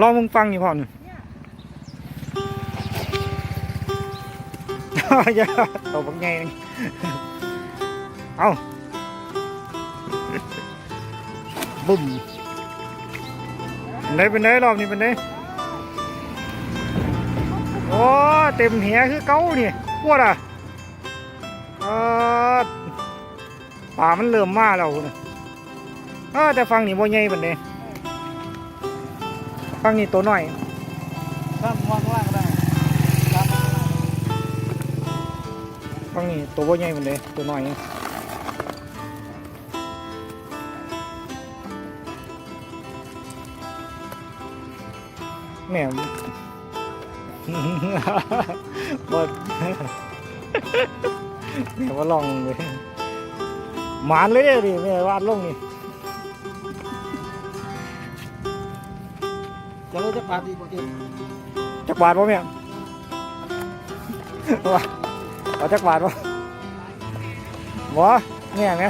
ลองมึงฟังอยู่พ่อหนึ่งอย่าตบบักไงนึงเอาบุ่มเป็นไงเป็นไงรอบนี้เป็นไงโอ้เต็มเหียคือเก้านี่พวดอะเออป่ามันเริ่มมาแล้วคุณเออแต่ฟังนี่บ่ใหญ่ปานใด ฟังนี่ตัวน้อยข้ามวางล่างได้ครับฟังนี่ตัวบ่ใหญ่ปานใดตัวน้อยแม่บ่แม่ว่าลองเลยหมานเลยเด้อดิแม่วาดลงนี่ จะเลยจะปาดอีกอีกจักบาทป่ะแม่ว่าเอาจักบาทป่ะบ่แม่แม่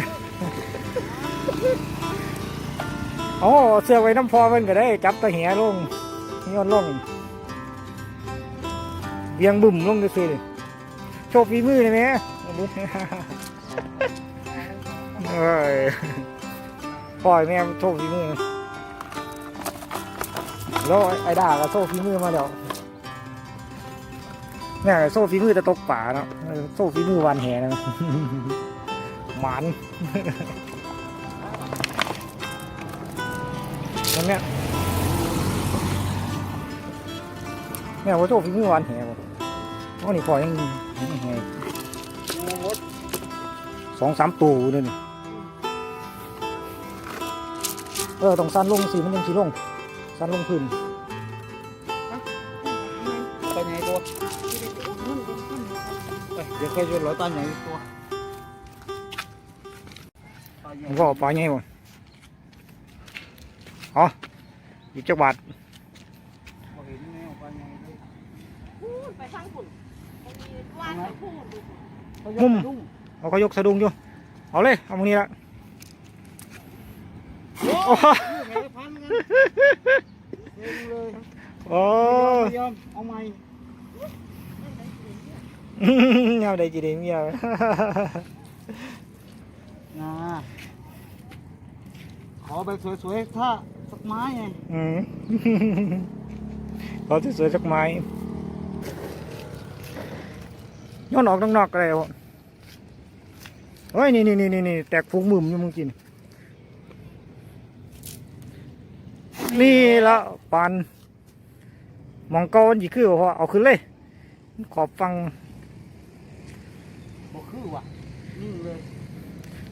โอ้เสื้อไว้น้ำพอมันก็ได้ จับตะเหียลงนี่อนลงเบียงบุ่มลงก็คือๆโชคฝีมือเลยแม่เอ้ยปล่อยแม่โชคฝีมือ แล้วไอ้ด่าก็โชคฝีมือมาแล้วแม่โซ่ฝีมือจะตกป่าเนาะโซ่ฝีมือวานแหนะหมันนั่นเนี่ยแม่ว่าโซ่ฝีมือวานแหบ่เพราะนี่พอยังยังแหสองสามตัวเนี่เออต้องสั้นลงสิมันยังสีลง สั้นลงพื้นไปไหนตัวเอ้ยเดี๋ยวค่อยชวนร้อยตาใหญ่ตัวตาใหญ่ผมก็เอาปลาใหญ่บ่อ๋ออีกจักบาทบ่เห็นแนวปลาใหญ่เลยพูดไปทางฝุ่นมันมีว่านไปพูดดูเขายกกระดุ้งเอาเขายกสะดุ้งอยู่ เอาเลย เอามือนี้ละโอ้ โอ้ ยไม่ได้พันกันเซ็งเลย โอ้ ไม่ยอมเอาใหม่าได้จีเดีเมียนะขอแบสวยๆถ้าสักไม้ไงอืมขาสวยๆสักไม้ย้อนออกนอกๆก็ได้บ่เฮ้ยนี่นี่นี่นี่แตกฟูงมึมอยู่มึงกิน นี่ละปานหมองกาอันยี่คือบ่พอเอาขึ้นเลย ขอบฟัง บ่คือว่ะนิ่งเลย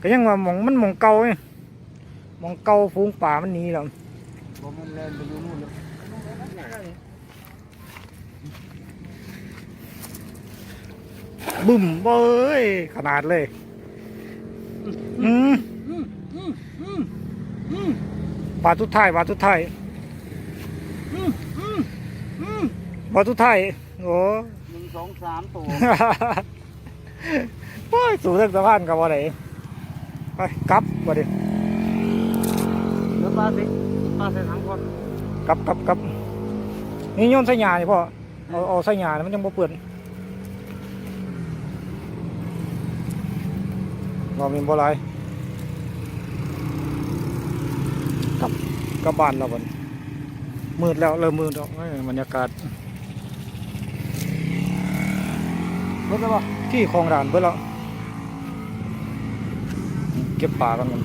ก็ยังว่าหมองมันหมองเก่าไงหมองเก่าฟูงป่ามันหนีแล้วบ่แมันแลนไปอยู่นู่นเลยบึ้มเบ้ยขนาดเลย อืมอืมอืมอืมอืมบาดทุดท้ายบาดทุดท้ายอืมอืมอืมบาดทุดท้ายโอ้หนึ่งสองสามตัว โอ้ยสู่เรื่องสะพานกับว่าไหนไปกลับว่าดิเดี๋ยวปลาสิปลาใส่ถังก่อนกลับกลับกลับนี่โยนใส่หยานี่พ่อเอาเอาใส่หยานี่มันยังบ่เปื่อนเรามีบ่หลายกลับกลับบ้านเราบัดนี้มืดแล้วเริ่มมืดแล้วเอ้ยบรรยากาศ รถอะไรวะที่คลองรานเบิดแล้วเก็บปลากันกัน